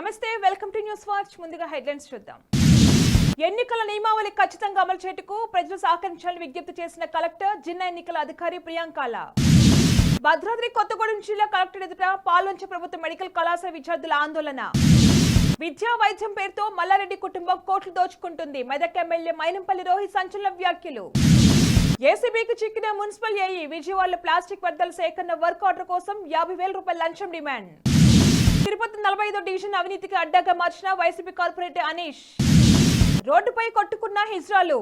నమస్తే welcome to news watch. ముందుగా headlines చూద్దాం. ఎన్నికల నియమావళి ఖచ్చితంగా అమలు చేయటకు ప్రజలు సహకరించాలని విజ్ఞప్తి చేసిన కలెక్టర్ జిల్లా ఎన్నికల అధికారి ప్రియాంకాల. భద్రాద్రి కొత్తగూడెం జిల్లా కలెక్టర్ ఎదుట పాల్వంచ ప్రభుత్వ మెడికల్ కళాశాల విద్యార్థుల ఆందోళన. విద్యా వైద్యం పేరుతో మల్లారెడ్డి కుటుంబం కోట్లు దోచుకుంటుంది. మెదక్ ఎమ్మెల్యే మైనంపల్లి రోహిత్ సంచలన వ్యాఖ్యలు. ఏసీబీకి చిక్కిన మున్సిపల్ ఏఈ విజయవాడలో ప్లాస్టిక్ వ్యర్థాల సేకరణ వర్క్ ఆర్డర్ కోసం యాభై వేల రూపాయల లంచం డిమాండ్. తిరుపతి నలభై ఐదో డివిజన్ అవినీతికి అడ్డాగా మార్చిన వైసీపీ కార్పొరేటర్ అనీష్. రోడ్డుపై కొట్టుకున్న హిజ్రాలు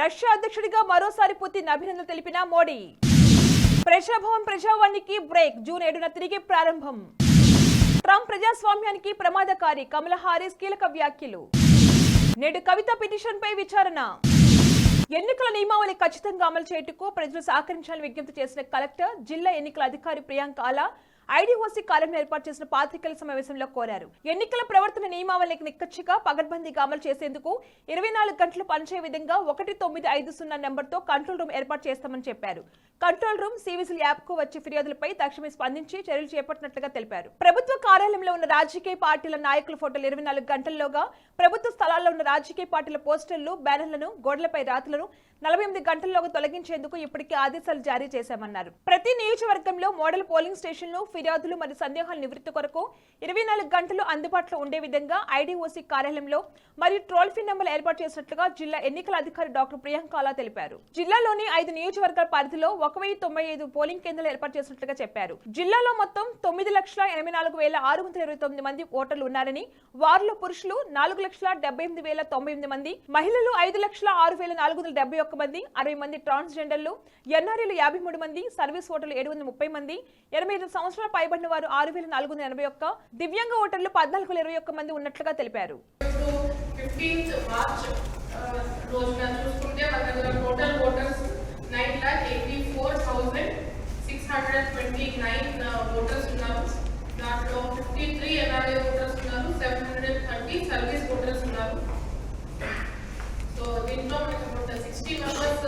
రష్యా అధ్యక్షుడిగా మరోసారి పుతిన్ అభినందనలు తెలిపిన మోడీ. ప్రజాభవన్ ప్రజావాణికి బ్రేక్ జూన్ ఏడున తిరిగి ప్రారంభం. ట్రంప్ ప్రజాస్వామ్యానికి ప్రమాదకారి కమల హారీస్ కీలక వ్యాఖ్యలు. నేడు కవిత పిటిషన్ పై విచారణ. ఎన్నికల నియమావళి ఖచ్చితంగా అమలు చేయుటకు ప్రజలు సహకరించాలని విజ్ఞప్తి చేసిన కలెక్టర్ జిల్లా ఎన్నికల అధికారి ప్రియాంక ఆలా ఐడీఓసీ కార్యాలయం ఏర్పాటు చేసిన పాత్రికల సమావేశంలో కోరారు. ఎన్నికల ప్రవర్తన నియమావళికి నిక్కచ్చిగా పగడ్బందీగా అమలు చేసేందుకు ఇరవై నాలుగు గంటలు పనిచేయ విధంగా ఒకటి తొమ్మిది ఐదు సున్నా నెంబర్తో కంట్రోల్ రూమ్ ఏర్పాటు చేస్తామని చెప్పారు. కంట్రోల్ రూమ్ సివిసిల్ యాప్కు వచ్చే ఫిర్యాదులపై తక్షణమే స్పందించి చర్యలు చేపట్టినట్లుగా తెలిపారు. ప్రభుత్వ కార్యాలయంలో ఉన్న రాజకీయ పార్టీల నాయకుల ఫోటోలు ఇరవై నాలుగు గంటల్లోగా ప్రభుత్వ స్థలాల్లో ఉన్న రాజకీయ పార్టీల పోస్టర్లు బ్యానర్లను గోడలపై రాతలను నలభై ఎనిమిది గంటల్లోగా తొలగించేందుకు ఇప్పటికే ఆదేశాలు జారీ చేశామన్నారు. ప్రతి నియోజకవర్గంలో మోడల్ పోలింగ్ స్టేషన్లు ఫిర్యాదులు మరియు సందేహాల నివృత్తి కొరకు ఇరవై నాలుగు గంటలు అందుబాటులో ఉండే విధంగా ఐడీఓసీ కార్యాలయంలో మరియు ట్రోల్ ఫ్రీ నెంబర్ ఏర్పాటు చేసినట్లుగా జిల్లా ఎన్నికల అధికారి డాక్టర్ ప్రియాంకలా తెలిపారు. జిల్లాలోని ఐదు నియోజకవర్గాల పరిధిలో ఒక వెయ్యి తొంభై ఐదు పోలింగ్ కేంద్రాలు ఏర్పాటు చేసినట్లుగా చెప్పారు. జిల్లాలో మొత్తం తొమ్మిది లక్షల ఎనభై నాలుగు వేల ఆరు వందల ఇరవై తొమ్మిది మంది ఓటర్లు ఉన్నారని వారిలో పురుషులు నాలుగు లక్షల డెబ్బై ఎనిమిది వేల తొంభై ఎనిమిది మంది మహిళలు ఐదు లక్షల ఆరు వేల నాలుగు వందల డెబ్బై ఒక్క మంది అరవై మంది ట్రాన్స్జెండర్లు ఎన్ఆర్ఏలు యాభై మూడు మంది సర్వీస్ ఓటర్లు ఏడు వందల ముప్పై మంది ఎనభై ఐదు సంవత్సరాలు పైబడిన వారు ఆరు వేల నాలుగు వందల ఎనభై ఒక్క దివ్యాంగ ఓటర్లు పద్నాలుగు వేల ఇరవై ఒక్క మంది ఉన్నట్లుగా తెలిపారు. దాంట్లో ఫిఫ్టీ త్రీ ఎన్ఆర్ఏ ఓటర్స్ ఉన్నారు seven hundred thirty service voters ఉన్నారు. సో దీంట్లో మనకి సిక్స్టీ మెంబర్స్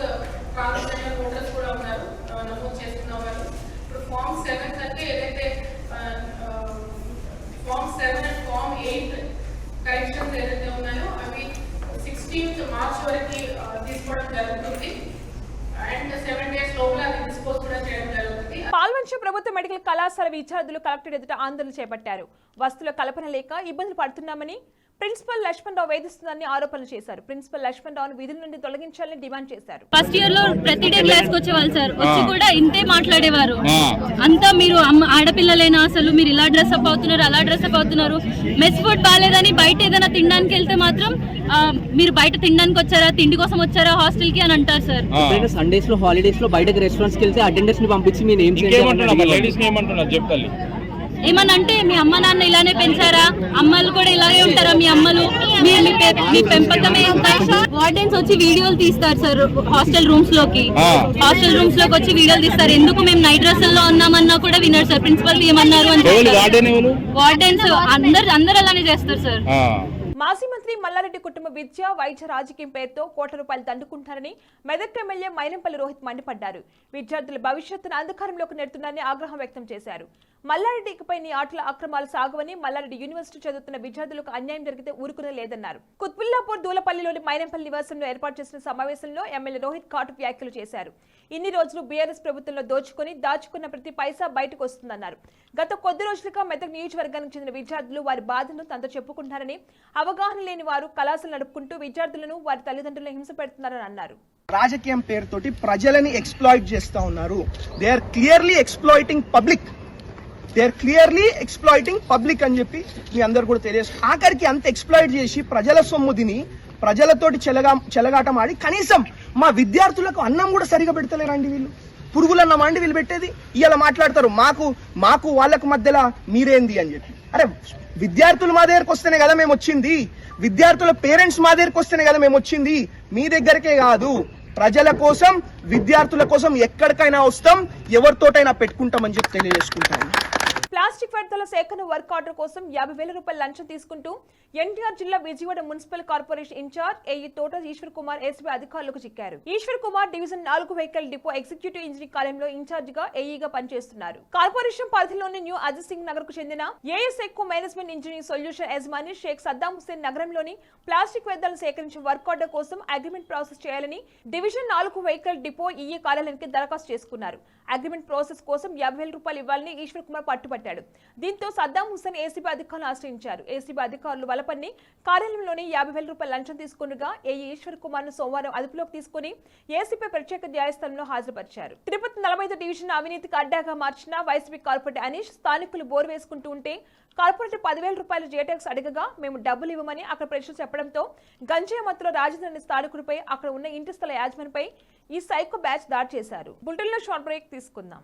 ట్రాన్స్జెండర్ ఓటర్స్ కూడా ఉన్నారు నమోదు చేసుకున్న వాళ్ళు. ఇప్పుడు ఫామ్ సెవెన్ అంటే ఏదైతే form seven and form eight corrections ఏదైతే ఉన్నాయో అవి సిక్స్టీన్త్ మార్చ్ వరకు తీసుకోవడం జరుగుతుంది. అండ్ సెవెన్ డేస్ లోపల అది డిస్పోజ్ కూడా చేయడం జరుగుతుంది. పాల్వంచ ప్రభుత్వ మెడికల్ కళాశాల విద్యార్థులు కలెక్టర్ ఎదుట ఆందోళన చేపట్టారు. వస్తువుల కల్పన లేక ఇబ్బందులు పడుతున్నామని ప్రిన్సిపల్ లక్ష్మణ్ రావు వేధిస్తుందని ఆరోపణలు చేశారు. ప్రిన్సిపల్ లక్ష్మణ్ రావును విధుల నుండి తొలగించాలని డిమాండ్ చేశారు. ఫస్ట్ ఇయర్లో ప్రతి డే క్లాస్కి వచ్చేవాళ్ళు సార్. వచ్చి కూడా ఇంతే మాట్లాడేవారు. అంతా మీరు అమ్మ ఆడపిల్లలేనా అసలు? మీరు ఇలా డ్రెస్అప్ అవుతున్నారు అలా డ్రెస్అప్ అవుతున్నారు. మెస్ ఫుడ్ బాగాలేదని బయట ఏదైనా తినడానికి వెళ్తే మాత్రం మీరు బయట తినడానికి వచ్చారా తిండి కోసం వచ్చారా హాస్టల్కి అని అంటారు సార్. సండేస్లో హాలిడేస్లో బయటకు రెస్టారెంట్స్కి వెళ్తే అటెండర్స్ని పంపించి మీరు ఏం ఇంకేమంటున్నా చెప్తాలి ఏమనంటే మీ అమ్మ నాన్న ఇలానే పెంచారా? అమ్మలు కూడా ఇలాగే ఉంటారా మీ అమ్మలు? మీ పెంపకమే వార్డెన్స్ వచ్చి వీడియోలు తీస్తారు సార్ హాస్టల్ రూమ్స్లోకి. హాస్టల్ రూమ్స్లోకి వచ్చి వీడియోలు తీస్తారు. ఎందుకు మేము నైట్ డ్రెస్సుల్లో ఉన్నామన్నా కూడా వినరు సార్. ప్రిన్సిపల్ ఏమన్నారు ఎవరు? వార్డెన్స్ అందరు అందరు అలానే చేస్తారు సార్. మంత్రి మల్లారెడ్డి కుటుంబ విద్య వైద్య రాజకీయం పేరుతో కోట్ల రూపాయలు దండుకుంటారని మెదక్ ఎమ్మెల్యే మైనంపల్లి రోహిత్ మండిపడ్డారు. విద్యార్థుల భవిష్యత్తును అంధకారంలోకి నెడుతున్నారని ఆగ్రహం వ్యక్తం చేశారు. మల్లారెడ్డి ఇకపై నీ ఆటల అక్రమాలు సాగవని మల్లారెడ్డి యూనివర్సిటీ చదువుతున్న విద్యార్థులకు అన్యాయం జరిగితే ఊరుకునే లేదన్నారు. కుత్బుల్లాపూర్ దూలపల్లిలోని మైనంపల్లి నివాసంలో ఏర్పాటు చేసిన సమావేశంలో ఎమ్మెల్యే రోహిత్ కాటు వ్యాఖ్యలు చేశారు. ఇన్ని రోజులు బీఆర్ఎస్ ప్రభుత్వంలో దోచుకొని దాచుకున్న ప్రతి పైసా బయటకు వస్తుందన్నారు. గత కొద్ది రోజులుగా మెదక్ నియోజకవర్గానికి చెందిన విద్యార్థులు వారి బాధను తనతో చెప్పుకుంటున్నారని అవగాహన లేని వారు కళాశాల నడుపుకుంటూ విద్యార్థులను వారి తల్లిదండ్రులను హింస పెడుతున్నారని అన్నారు. రాజకీయం పేరుతోటి ప్రజలని ఎక్స్ప్లాయిట్ చేస్తా ఉన్నారు. They are clearly exploiting public they are clearly exploiting public అని చెప్పి మీ అందరు కూడా తెలియదు ఆఖరికి అంత ఎక్స్ప్లాయిట్ చేసి ప్రజల సొమ్ము తిని ప్రజలతోటి చెలగా చెలగాటం ఆడి కనీసం మా విద్యార్థులకు అన్నం కూడా సరిగా పెడతలేరండి వీళ్ళు. పురుగులన్నం అండి వీళ్ళు పెట్టేది. ఇలా మాట్లాడతారు మాకు మాకు వాళ్ళకు మధ్యలో మీరేంది అని చెప్పి. అరే విద్యార్థులు మా దగ్గరకు వస్తేనే కదా మేము వచ్చింది. విద్యార్థుల పేరెంట్స్ మా దగ్గరకు వస్తేనే కదా మేము వచ్చింది. మీ దగ్గరకే కాదు. ప్రజల కోసం విద్యార్థుల కోసం ఎక్కడికైనా వస్తాం ఎవరితోటైనా పెట్టుకుంటామని చెప్పి తెలియజేసుకుంటాను. ప్లాస్టిక్ వ్యర్థాల సేకరణ వర్క్ ఆర్డర్ కోసం యాభై వేల రూపాయల లంచం తీసుకుంటూ ఎన్టీఆర్ జిల్లా Vijayawada municipal corporation incharge AE Thota Eswar Kumar SB అధికారులకు చిక్కారు. ఈశ్వర్ కుమార్ డివిజన్ నాలుగు వెహికల్ డిపో ఎగ్జిక్యూటివ్ ఇంజనీరింగ్ కార్యంలో ఇన్ఛార్జ్గా ఏఈగా పనిచేస్తున్నారు. కార్పొరేషన్ పరిధిలోని న్యూ అజిత్ సింగ్ నగర్కు చెందిన ఏఎస్ ఎక్కువ మేనేజ్మెంట్ ఇంజనీరింగ్ సొల్యూషన్ యజమాని షేక్ సద్దాం హుసేన్ నగరంలోని ప్లాస్టిక్ వ్యర్థాలను సేకరించిన వర్క్ ఆర్డర్ కోసం అగ్రిమెంట్ ప్రాసెస్ చేయాలని డివిజన్ నాలుగు వెహికల్ డిపో ఈఏ కార్యాలయానికి దరఖాస్తు చేసుకున్నారు. అగ్రిమెంట్ ప్రాసెస్ కోసం యాభై వేల రూపాయలు ఇవ్వాలని ఈశ్వర్ కుమార్ చేపట్టాడు దీంతో సద్దాం హుసేన్ ఏసీబీ అధికారులను ఆశ్రయించారు. ఏసీబీ అధికారులు వలపన్ని కార్యాలయంలోని యాభై వేల రూపాయల లంచం తీసుకుండగా ఏఈ ఈశ్వర్ కుమార్ను సోమవారం అదుపులోకి తీసుకుని ఏసీపీ ప్రత్యేక న్యాయస్థానంలో హాజరుపరిచారు. తిరుపతి నలభై ఐదు డివిజన్ అవినీతికి అడ్డాగా మార్చిన వైసీపీ కార్పొరేటర్ అనీష్ స్థానికులు బోరు వేసుకుంటూ ఉంటే కార్పొరేటర్ పదివేల రూపాయలు జేటాక్స్ అడగగా మేము డబ్బులు ఇవ్వమని అక్కడ ప్రశ్న చెప్పడంతో గంజాయి మత్తులో రాజధాని స్థానికుడిపై అక్కడ ఉన్న ఇంటి స్థల యాజమానిపై ఈ సైకో బ్యాచ్ దాడి చేశారు. బులెటిన్లో షార్ట్ బ్రేక్ తీసుకుందాం.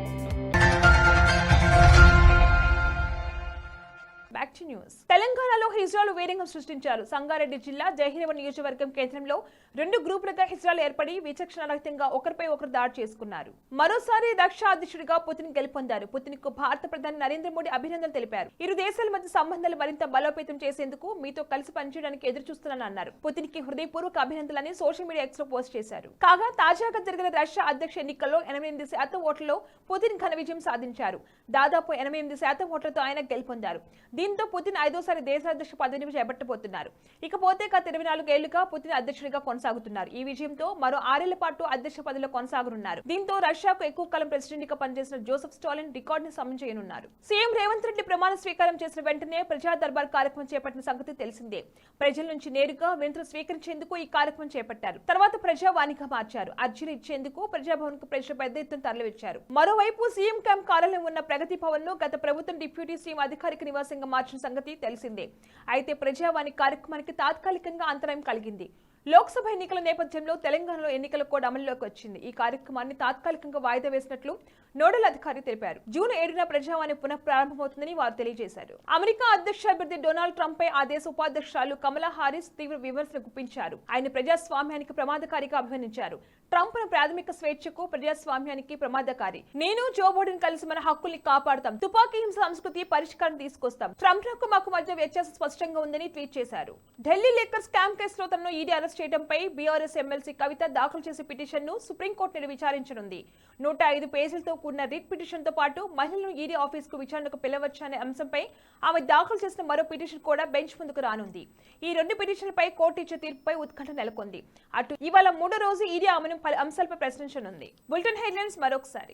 న్యూస్. తెలంగాణలో హిజ్రాలు వేరంగం సృష్టించారు. సంగారెడ్డి జిల్లా జయహిరవ నియోజకవర్గం కేంద్రంలో రెండు గ్రూపులుగా హిజ్రాలు ఏర్పడి విచక్షణరహితంగా ఒకరిపై ఒకరు దాడి చేసుకున్నారు. మరోసారి రక్షాధ్యక్షుడిగా పుతిన్ గెలుపొందారు. పుతిన్కు భారత ప్రధాని నరేంద్ర మోడీ అభినందనలు తెలిపారు. ఇరు దేశాల మధ్య సంబంధాలు మరింత బలోపేతం చేసేందుకు మీతో కలిసి పనిచేయడానికి ఎదురు చూస్తున్నానని అన్నారు. పుతిన్కి హృదయపూర్వక అభినందనలని సోషల్ మీడియా ఎక్స్లో పోస్ట్ చేశారు. కాగా తాజాగా జరిగిన రష్యా అధ్యక్ష ఎన్నికల్లో ఎనిమిది శాతం ఓట్లలో పుతిన్ ఘన విజయం సాధించారు. దాదాపు ఎనిమిది శాతం ఓట్లతో ఆయన గెలుపొందారు. దీంతో పుతిన్ ఐదోసారి దేశాధ్యక్ష పదవిని చేపట్టబోతున్నారు ఇకపోతే గత ఇరవై నాలుగేళ్ళుగా పుతిన్ అధ్యక్షుడిగా కొనసాగారు కొనసాగుతున్నారు. ఈ విజయంతో మరో ఆరేళ్ళ పాటు అధ్యక్ష పదవిలో కొనసాగనున్నారు. దీంతో రష్యాకు ఎక్కువ కాలం ప్రెసిడెంట్గా పనిచేసిన జోసెఫ్ స్టాలిన్ రికార్డు ని సమం చేయనున్నారు. సీఎం రేవంత్ రెడ్డి ప్రమాణ స్వీకారం చేసిన వెంటనే ప్రజా దర్బార్ కార్యక్రమం చేపట్టిన సంగతి తెలిసిందే. ప్రజల నుంచి నేరుగా వినతులు స్వీకరించేందుకు ఈ కార్యక్రమం చేపట్టారు. తర్వాత ప్రజావాణిగా మార్చారు. అర్జీలు ఇచ్చేందుకు ప్రజాభవన్కు ప్రజలు పెద్ద ఎత్తున తరలివచ్చారు. మరోవైపు సీఎం క్యాంప్ కార్యాలయం ఉన్న ప్రగతి భవన్ను గత ప్రభుత్వం డిప్యూటీ సీఎం అధికారిక నివాసంగా మార్చిన సంగతి తెలిసిందే. అయితే ప్రజావాణి కార్యక్రమానికి తాత్కాలికంగా అంతరాయం కలిగింది. లోక్సభ ఎన్నికల నేపథ్యంలో తెలంగాణలో ఎన్నికల కోడ్ అమల్లోకి వచ్చింది. ఈ కార్యక్రమాన్ని తాత్కాలికంగా వాయిదా వేసినట్లు నోడల్ అధికారి తెలిపారు. జూన్ ఏడున ప్రజావాణి పునః ప్రారంభమవుతుందని వారు తెలియజేశారు. అమెరికా అధ్యక్ష అభ్యర్థి డొనాల్డ్ ట్రంప్ పై ఆ దేశ ఉపాధ్యక్షురాలు కమలా హారిస్ తీవ్ర విమర్శలు గుప్పించారు. ఆయన ప్రజాస్వామ్యానికి ప్రమాదకారిగా అభివర్ణించారు. ట్రంప్ ప్రాథమిక స్వేచ్ఛకు ప్రజాస్వామ్యానికి ప్రమాదకారి. నేను జో బైడెన్ కలిసి మన హక్కుల్ని కాపాడుతాం. తుపాకీ హింస సంస్కృతి పరిష్కారం తీసుకొస్తాం. ట్రంప్ మాకు మధ్య వ్యత్యాసం స్పష్టంగా ఉందని ట్వీట్ చేశారు. ఢిల్లీ లెక్కర్ స్కామ్ కేసులో తనను ఈడీ అరెస్ట్ చేయడంపై బీఆర్ఎస్ ఎమ్మెల్సీ కవిత దాఖలు చేసే పిటిషన్ను సుప్రీంకోర్టు నేడు విచారించనుంది. నూట ఐదు పేజీలతో కూడిన రిట్ పిటిషన్తో పాటు మహిళలను ఈడీ ఆఫీస్కు విచారణకు పిలవచ్చనే అంశంపై ఆమె దాఖలు చేసిన మరో పిటిషన్ కూడా బెంచ్ ముందుకు రానుంది. ఈ రెండు పిటిషన్లపై కోర్టు ఇచ్చే తీర్పుపై ఉత్కంఠ నెలకొంది. అటు ఇవాళ మూడో రోజు ఈడీ ఆమెను పలు అంశాలపై ప్రశ్నించనుంది. బులెటిన్ హెడ్లైన్స్ మరొకసారి.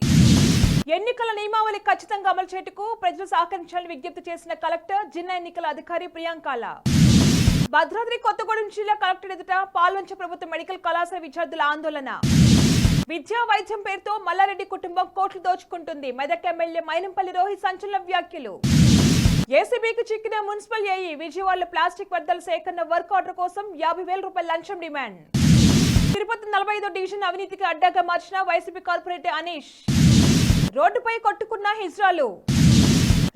ఎన్నికల నియమావళి ఖచ్చితంగా అమలు చేటుకు ప్రజలు సహకరించాలని విజ్ఞప్తి చేసిన కలెక్టర్ జిల్లా ఎన్నికల అధికారి ప్రియాంకాల భద్రాద్రి కొత్తగూడెం జిల్లా కలెక్టర్ ఎదుట పాల్వంచ ప్రభుత్వ మెడికల్ కళాశాల విద్యార్థుల ఆందోళన. విద్యా వైద్యం పేరుతో మల్లారెడ్డి కుటుంబం కోట్లు దోచుకుంటుంది. మెదక్ ఎమ్మెల్యే మైనంపల్లి రోహిత్ సంచలన వ్యాఖ్యలు. ఏసీబీకి చిక్కిన మున్సిపల్ ఏఈ విజయవాడలో ప్లాస్టిక్ వ్యర్థాల సేకరణ వర్క్ ఆర్డర్ కోసం యాభై వేల రూపాయల లంచం డిమాండ్. తిరుపతి నలభై ఐదో డివిజన్ అవినీతికి అడ్డాగా మార్చిన వైసీపీ కార్పొరేటర్ అనీష్. రోడ్డుపై కొట్టుకున్న హిజ్రాలు.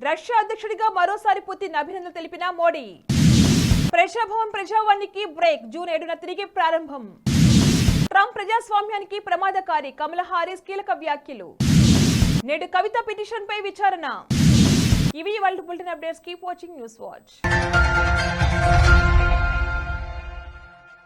రష్యా అధ్యక్షుడిగా మరోసారి పుతిన్ అభినందనలు తెలిపిన మోడీ. ప్రజాభవన్ ప్రజావాణికి బ్రేక్. జూన్ ఏడున తిరిగి ప్రారంభం. ట్రంప్ ప్రజాస్వామ్యానికి ప్రమాదకారి కమల హారిస్ కీలక వ్యాఖ్యలు. నేడు కవిత పిటిషన్ పై విచారణ. ఇవి world bulletin updates keep watching news watch.